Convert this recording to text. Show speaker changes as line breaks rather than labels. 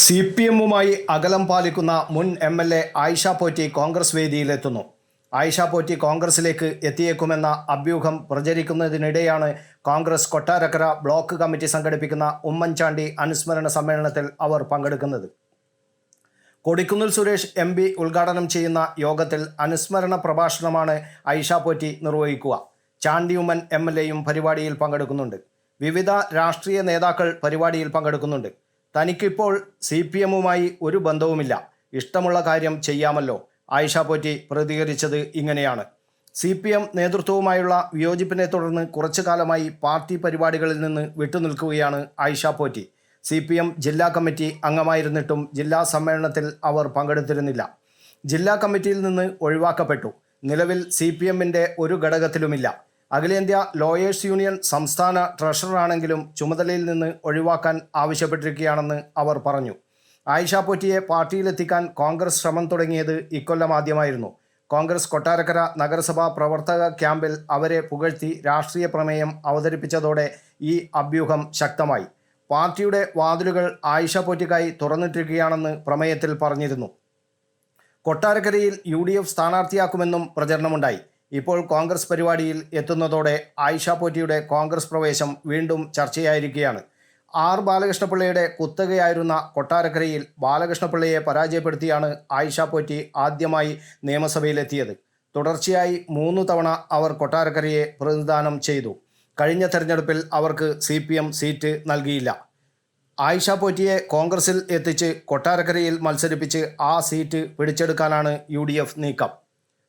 C P എമ്മുമായി അകലം പാലിക്കുന്ന മുൻ M L A Aisha Potti Congress വേദിയിലെത്തുന്നു. Aisha Potti കോൺഗ്രസിലേക്ക് എത്തിയേക്കുമെന്ന അഭ്യൂഹം പ്രചരിക്കുന്നതിനിടെയാണ് കോൺഗ്രസ് കൊട്ടാരക്കര ബ്ലോക്ക് കമ്മിറ്റി സംഘടിപ്പിക്കുന്ന ഉമ്മൻചാണ്ടി അനുസ്മരണ സമ്മേളനത്തിൽ അവർ പങ്കെടുക്കുന്നത്. കൊടിക്കുന്നിൽ സുരേഷ് എം പി ഉദ്ഘാടനം ചെയ്യുന്ന യോഗത്തിൽ അനുസ്മരണ പ്രഭാഷണമാണ് ആയിഷ പോറ്റി നിർവഹിക്കുക. ചാണ്ടി ഉമ്മൻ എം എൽ എയും പരിപാടിയിൽ പങ്കെടുക്കുന്നുണ്ട്. വിവിധ രാഷ്ട്രീയ നേതാക്കൾ പരിപാടിയിൽ പങ്കെടുക്കുന്നുണ്ട്. തനിക്കിപ്പോൾ സി പി എമ്മുമായി ഒരു ബന്ധവുമില്ല. ഇഷ്ടമുള്ള കാര്യം ചെയ്യാമല്ലോ. ആയിഷ പോറ്റി പ്രതികരിച്ചത് ഇങ്ങനെയാണ്. സി പി എം നേതൃത്വവുമായുള്ള വിയോജിപ്പിനെ തുടർന്ന് കുറച്ചു കാലമായി പാർട്ടി പരിപാടികളിൽ നിന്ന് വിട്ടുനിൽക്കുകയാണ് Aisha Potty. C P M ജില്ലാ കമ്മിറ്റി അംഗമായിരുന്നിട്ടും ജില്ലാ സമ്മേളനത്തിൽ അവർ പങ്കെടുത്തിരുന്നില്ല. ജില്ലാ കമ്മിറ്റിയിൽ നിന്ന് ഒഴിവാക്കപ്പെട്ടു. നിലവിൽ സി പി എമ്മിന്റെ ഒരു ഘടകത്തിലുമില്ല. അഖിലേന്ത്യാ ലോയേഴ്സ് യൂണിയൻ സംസ്ഥാന ട്രഷററാണെങ്കിലും ചുമതലയിൽ നിന്ന് ഒഴിവാക്കാൻ ആവശ്യപ്പെട്ടിരിക്കുകയാണെന്ന് അവർ പറഞ്ഞു. ആയിഷ പോറ്റിയെ പാർട്ടിയിലെത്തിക്കാൻ കോൺഗ്രസ് ശ്രമം തുടങ്ങിയത് ഇക്കൊല്ലം ആദ്യമായിരുന്നു. കോൺഗ്രസ് കൊട്ടാരക്കര നഗരസഭാ പ്രവർത്തക ക്യാമ്പിൽ അവരെ പുകഴ്ത്തി രാഷ്ട്രീയ പ്രമേയം അവതരിപ്പിച്ചതോടെ ഈ അഭ്യൂഹം ശക്തമായി. പാർട്ടിയുടെ വാതിലുകൾ ആയിഷ പോറ്റിക്കായി തുറന്നിട്ടിരിക്കുകയാണെന്ന് പ്രമേയത്തിൽ പറഞ്ഞിരുന്നു. കൊട്ടാരക്കരയിൽ യു ഡി എഫ് സ്ഥാനാർത്ഥിയാക്കുമെന്നും പ്രചരണമുണ്ടായി. ഇപ്പോൾ കോൺഗ്രസ് പരിപാടിയിൽ എത്തുന്നതോടെ ആയിഷ പോറ്റിയുടെ കോൺഗ്രസ് പ്രവേശം വീണ്ടും ചർച്ചയായിരിക്കുകയാണ്. ആർ ബാലകൃഷ്ണപിള്ളയുടെ കുത്തകയായിരുന്ന കൊട്ടാരക്കരയിൽ ബാലകൃഷ്ണപിള്ളയെ പരാജയപ്പെടുത്തിയാണ് ആയിഷ പോറ്റി ആദ്യമായി നിയമസഭയിലെത്തിയത്. തുടർച്ചയായി മൂന്ന് തവണ അവർ കൊട്ടാരക്കരയെ പ്രതിദാനം ചെയ്തു. കഴിഞ്ഞ തെരഞ്ഞെടുപ്പിൽ അവർക്ക് സി സീറ്റ് നൽകിയില്ല. ആയിഷ പോറ്റിയെ കോൺഗ്രസിൽ എത്തിച്ച് കൊട്ടാരക്കരയിൽ മത്സരിപ്പിച്ച് ആ സീറ്റ് പിടിച്ചെടുക്കാനാണ് യു നീക്കം.